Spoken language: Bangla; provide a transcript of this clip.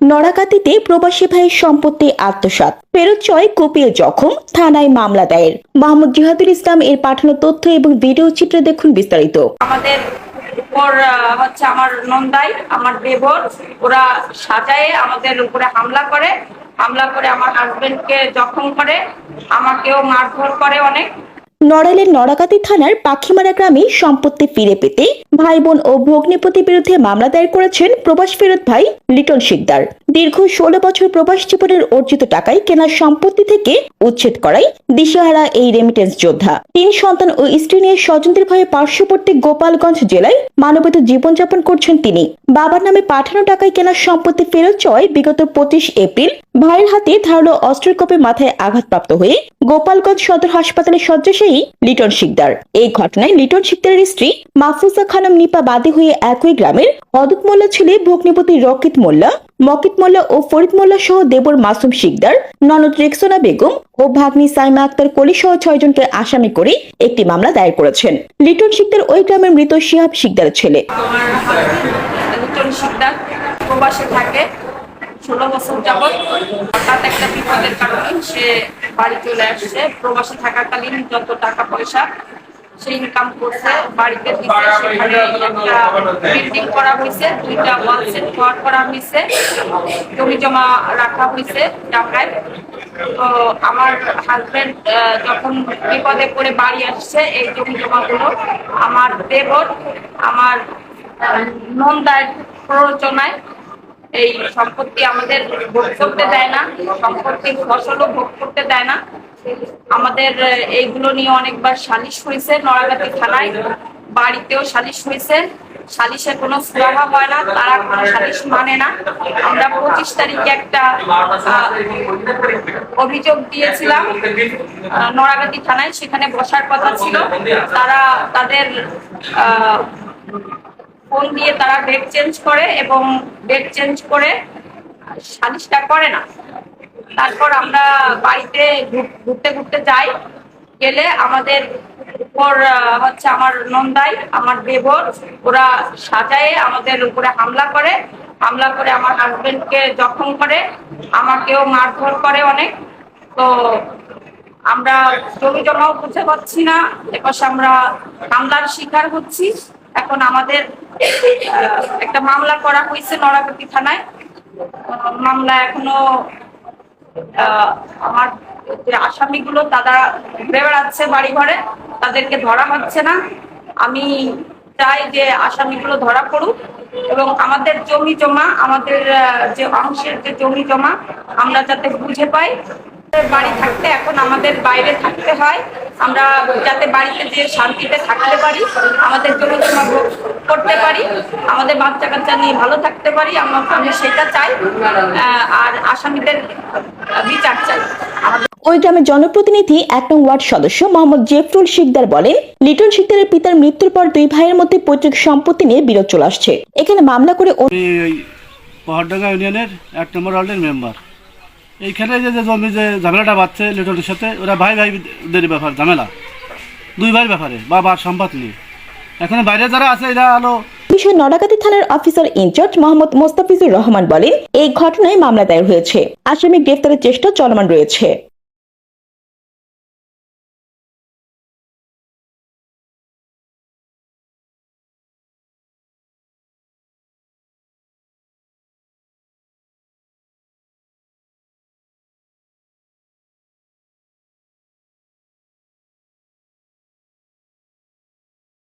নড়াকাতিতে প্রবাসী ভাইয়ের সম্পত্তি আত্মসাৎ। ফেরত চয় কুপিয়ে জখম, থানায় মামলা দায়ের। মোহাম্মদ জিহাদুল ইসলাম এর পাঠানো তথ্য এবং ভিডিও চিত্র দেখুন বিস্তারিত। আমাদের উপর হচ্ছে আমার নন্দাই, আমার দেবর, ওরা সাজায়ে আমাদের উপরে হামলা করে। হামলা করে আমার হাজবেন্ডকে জখম করে, আমাকেও মারধর করে অনেক। নড়াইলের নড়াকাতি থানার পাখিমারা গ্রামে সম্পত্তি ফিরে পেতে ভাই বোন ও ভগ্নিপতির বিরুদ্ধে মামলা দায়ের করেছেন প্রবাস ফেরত ভাই লিটন শিকদার। দীর্ঘ ষোলো বছর প্রবাস জীবনের অর্জিত টাকায় কেনা সম্পত্তি থেকে উচ্ছেদ করাই দিশেহারা এই রেমিটেন্স যোদ্ধা। তিন সন্তান ও স্ত্রী নিয়ে স্বজনদের ভয়ে পার্শ্ববর্তী গোপালগঞ্জ জেলায় মানবিত জীবনযাপন করছেন তিনি। বাবার নামে পাঠানো টাকায় কেনা সম্পত্তি ফেরত চায় বিগত পঁচিশ এপ্রিল ভাইয়ের হাতে ধারালো অস্ত্রের কোপে মাথায় আঘাতপ্রাপ্ত হয়ে গোপালগঞ্জ সদর হাসপাতালে শয্যাশায়ী লিটন শিকদার। এই ঘটনায় লিটন শিকদারের স্ত্রী মাহফুজা খানম নিপা বাদী হয়ে একই গ্রামের অদূত মোল্লা ছেলে ভগ্নিপতি রকিত মোল্লা, মকিত মোল্লা ও ফরিদ মোল্লা সহ দেবর মাসুম শিকদার, ননদ রেক্সোনা বেগম ও ভাগ্নি সাইমা আক্তার কলি সহ ছয়জনকে আসামি করে একটি মামলা দায়ের করেছেন। লিটন শিকদার ওই গ্রামের মৃত শিহাব শিকদারের ছেলে। লিটন শিকদার থাকে, ষোলো বছর যাবৎ হঠাৎ একটা বিপদের সে বাড়ি চলে আসছে। প্রবাসে থাকাকালীন যত টাকা পয়সা সে ইনকাম করছে বাড়িতে দিতে সেখানে একটা বিল্ডিং করা হয়েছে দুইটা ওয়াল সেট ঘর করা হয়েছে জমি জমা রাখা হয়েছে টাকায় তো আমার হাজবেন্ড যখন বিপদে পড়ে বাড়ি আসছে এই জমি জমাগুলো আমার দেবর আমার নন্দার প্ররোচনায় এই সম্পত্তি আমাদের ভোগ করতে দেয় না সম্পত্তির ফসলও ভোগ করতে দেয় না। আমাদের এইগুলো নিয়ে অনেকবার সালিশ হয়েছে নড়াগাতি থানায়। বাড়িতেও সালিশ হয়েছে সালিশের কোনো সুরাহা হয় না, তারা কোনো সালিশ মানে না। আমরা পঁচিশ তারিখে একটা অভিযোগ দিয়েছিলাম নড়াগাতি থানায়। সেখানে বসার কথা ছিল। তারা তাদের ফোন দিয়ে তারা ডেট চেঞ্জ করে এবং ডেট চেঞ্জ করে সালিশটা করে না। তারপর আমরা বাড়িতে ঘুরতে ঘুরতে যাই। গেলে আমাদের উপর হচ্ছে আমার নন্দাই, আমার দেবর, ওরা সাজায়ে আমাদের উপরে হামলা করে। হামলা করে আমার হাজবেন্ডকে জখম করে। আমাকেও মারধর করে অনেক। তো আমরা জমি জমাও বুঝতে পারছি না। এপাশে আমরা হামলার শিকার হচ্ছি। এখন আমাদের একটা মামলা করা হয়েছে নড়াকাতি থানায়। মামলা এখনও আমার যে আসামিগুলো, তারা বেড়াচ্ছে বাড়ি ঘরে তাদেরকে ধরা হচ্ছে না। আমি চাই যে আসামিগুলো ধরা পড়ুক এবং আমাদের জমি জমা, আমাদের যে অংশের যে জমি জমা, আমরা যাতে বুঝে পাই। বাড়ি থাকতে এখন আমাদের বাইরে থাকতে হয়। আমরা যাতে বাড়িতে যে শান্তিতে থাকতে পারি আমাদের ভোগ করতে পারি আমাদের বাচ্চা কাচ্চা নিয়ে ভালো থাকতে পারি আমরা আমি সেটা চাই আহ, আর আসামিদের বিচার চাই। ওই গ্রামের জনপ্রতিনিধি এক নং ওয়ার্ড সদস্য মোহাম্মদ জেফরুল শিকদার বলেন লিটন শিকদারের পিতার মৃত্যুর পর দুই ভাইয়ের মধ্যে পৈতৃক সম্পত্তি নিয়ে বিরোধ চলে আসছে। এখানে মামলা করে ইউনিয়নের এক নম্বর ওয়ার্ডের মেম্বার। এইখানে যে যে জমি যে ঝামেলাটা বাড়ছে লিটনের সাথে, ওরা ভাই ভাইদের ব্যাপার, ঝামেলা। দুই ভাইয়ের ব্যাপারে, বাবার সম্পদ নিয়ে। এখন বাইরে যারা আছে, এরা আলো বিষয়ে নড়াকাতি থানার officer in charge Mohammad Mostafizur Rahman বলেন, এই ঘটনায় মামলা দায়ের হয়েছে। আসামি গ্রেফতারের চেষ্টা চলমান রয়েছে।